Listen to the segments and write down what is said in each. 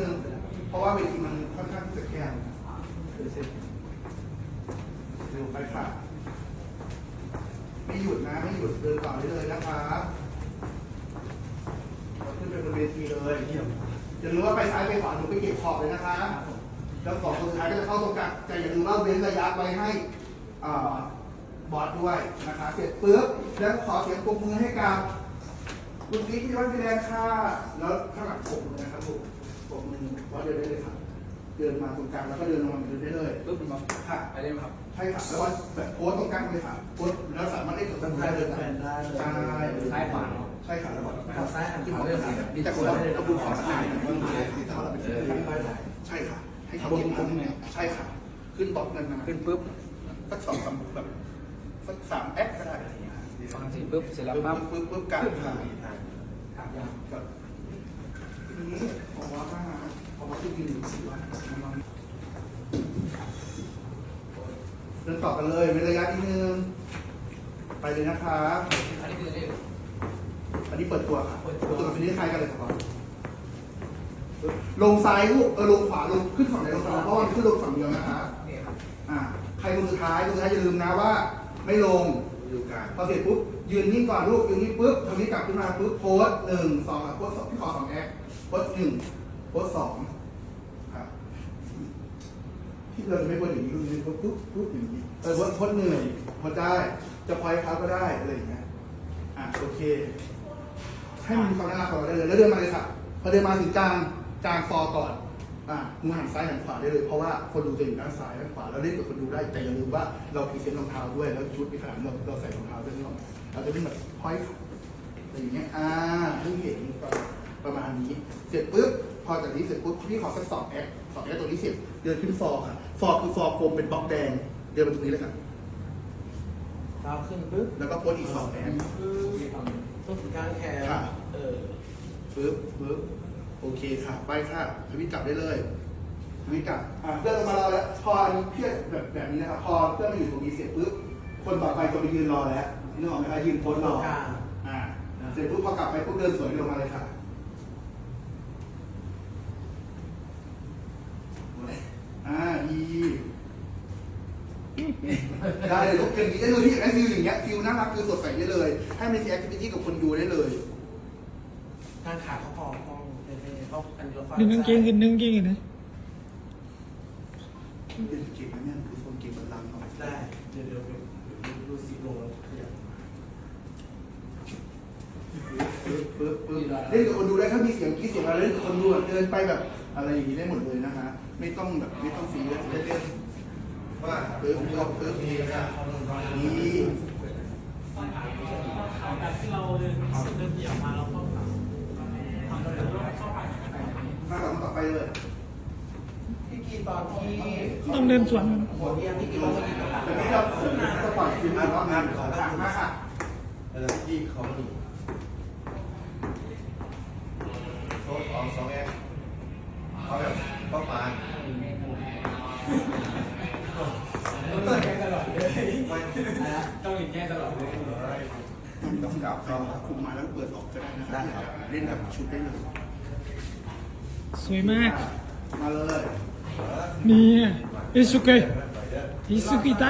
นึง เพราะว่าเวทีมันค่อนข้างที่จะแคบเร็วไปค่ะ ไม่หยุดนะ ไม่หยุดเดินต่อได้เลยนะคะเราขึ้นไปบนเวทีเลยอย่าลืมว่าไปซ้ายไปขวาหนูไปเก็บขอบเลยนะคะ แล้วสองคนสุดท้ายก็จะเข้าตรงกลางแต่อย่าลืมว่าเว้นระยะไว้ให้อ่าบอร์ดด้วยนะคะ เสร็จปุ๊บแล้วขอเสียงปรบมือให้กับคุณกิ๊กที่วัดพี่แดงค่ะ แล้วข้างหลังปรบมือนะครับลูก ปรบมือบอสเดินได้เลยครับ เดินมาตรงกลางแล้วก็เดินลงมาเดินได้เลยปึ๊บมันมาค่ะไปได้ไหมครับ ใช่ค่ะแล้วก็แบบโค้ดตรงกลางเลยค่ะโค้ดแล้วสามารถได้กับคนได้เลยค่ะใช่ซ้ายขวาเนอะใช่ค่ะแล้วก็ขวาซ้ายหันขวาเลเลยยค่ะค่ะแต่คนเราเราดูขวาซ้ายนะว่ามันสีเทาเราเป็นสีเหลืองใช่ค่ะให้เขาเก็บมาใช่ค่ะขึ้นบล็อกนั้นนะขึ้นปุ๊บสักสองสามแบบสักสามแอคก็ได้อะไรอย่างเงี้ยฟังเสียงปุ๊บเสร็จแล้วปึ๊ปั๊บบปึ๊บปึ๊บกันค่ะถามยังแบบทีนี้พอว่าถ้าพอว่า ที่ยืนอยู่ว่าเดินต่อกันเลยเป็นระยะนิดนึง ไปเลยนะคะอันนี้คือเรียกอันนี้เปิดตัวค่ะเปิดตัวตัวเป็นที่คล้ายกันเลยครับลงซ้ายลูกเออลงขวาลงขึ้นฝั่งไหนลงฝั่งนั้นเพราะมันขึ้นลงฝั่งเดียวนะคะนี่ครับอ่าใครลงสุดท้ายลงสุดท้ายอย่าลืมนะว่า ไม่ลงอยู่กลางพอเสร็จปุ๊บยืนนิ่งก่อนลูกยืนนิ่งปุ๊บตรงนี้กลับขึ้นมาปุ๊บโพสหนึ่งสองโพสสองพี่ขอสองแอคโพสหนึ่งโพสสอง ที่เราจะไม่โพสอย่างนี้ลูกจะโพสปุ๊บปุ๊บอย่างนี้เออโพสโพสหนึ่งโพสได้จะพอยครับก็ได้อะไรอย่างเงี้ยอะโอเค ให้มันมีความน่ารักของเราได้เลยแล้วเดินมาเลยค่ะพอเดินมาถึงกลางกลางฟอก่อนอะมือหันซ้ายหันขวาได้เลยเพราะว่าคนดูจะอยู่ด้านซ้ายด้านขวาเราเล่นกับคนดูได้แต่อย่าลืมว่าเราพรีเซนต์รองเท้าด้วยแล้วชุดมีขนาดเราเราใส่รองเท้าด้วยนี่หรอกเราจะเป็นแบบพอยอะไรอย่างเงี้ยอ่าเพิ่งเห็นประมาณนี้เสร็จปุ๊บ พอจากนี้เสร็จปุ๊บพี่ขอสักสองแอคสองแอคตัวนี้เสร็จเดินขึ้นฟอร์ค่ะ ฟอร์คือฟอร์กลมเป็นบล็อกแดง เดินมาตรงนี้เลยค่ะเท้าขึ้นปุ๊บแล้วก็โพสอีกสองแอคต้นกลางแขนค่ะเออปึ๊บปึ๊บโอเคค่ะ ไปค่ะทวิตกลับได้เลยทวิตกลับอะเพื่อนลงมารอแล้ว พออันนี้เพื่อนแบบแบบนี้นะครับ พอเพื่อนมาอยู่ตรงนี้เสร็จปุ๊บ คนต่อไปจะไปยืนรอแล้วนึกออกไหมคะยืนโพสรอกลางอ่า เสร็จปุ๊บพอกลับไปปุ๊บเดินสวนลงมาเลยค่ะ อ่าดี ได้เลยลูกอย่างนี้ได้เลยที่อยากได้ฟิลอย่างเงี้ยฟิลน่ารักคือสดใสได้เลย ให้มันมีแอคทิวิตี้กับคนดูได้เลยกลางขาเขาพอห้องเท่ๆเขาอันเดียวหนึ่งกางเกงกันหนึ่งกางเกงกันนะเป็นเก่งนะเนี่ยคือคนเก่งบัลลังก์เนาะได้เดี๋ยวเดี๋ยวเดี๋ยวดูสิโลแล้วขยับปึ๊บปึ๊บปึ๊บเล่นกับคนดูได้ถ้ามีเสียงกรีดเสียงอะไรเล่นกับคนดูอะเดินไปแบบอะไรอย่างนี้ได้หมดเลยนะฮะไม่ต้องแบบไม่ต้องซีเรียสเล่น ว่าๆปึ๊บปึ๊บปึ๊บมีนะนี่จากที่เราเดินเดินเหยียบมาเราก็ทำทำเราเข้าไปมาต่อมาต่อไปเลยพี่กีตอนที่ต้องเดินสวนหมดยังพี่กีต้องมากินกับแต่นี้เราจะปล่อยคืนอีกรอบนึงของหลังมากค่ะเออที่เขาหนีโชว์ออกสองแอคเขาแบบป้องมา แก้ตลอดเลยต้องกลับเราคุมมาแล้วเปิดออกก็ได้นะครับเล่นแบบชุดได้เลยสวยมาก มาเลยนี่เอสุเกะอิสุกิไต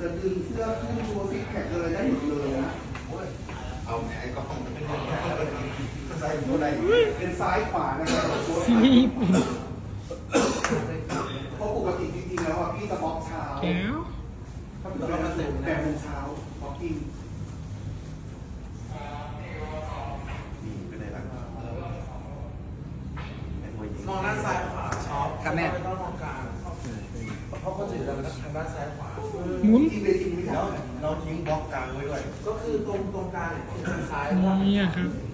จะดึงเสื้อขึ้นโชว์ซิกแพคเลยได้หมดเลยนะเอาแหนกล้องเป็นยังไงใส่หมดไหนเป็นซ้ายขวานะครับโค้ชซีรีส์ญี่ปุ่น เพราะปกติจ ริงๆแล้วอะพี่จะบล็อกเช้าแก้วถ้าเป็นแปดแปดโมงเช้าบล็อกกิ้งนี่เป็นไงล่ะไอ้มวยหญิงมองด้านซ้ายขวาช็อปครับแม่ ไม่ต้องมองกลางเพราะเขาจะอยู่ทางด้านซ้ายขวา หมุน ที่เวทีไม่แล้ได้วเราทิ้งบล็อกกลางไว้ด้วย ก็คือตรงตรงกลางเนี่ยคือทางซ้ายนี่อะครับเ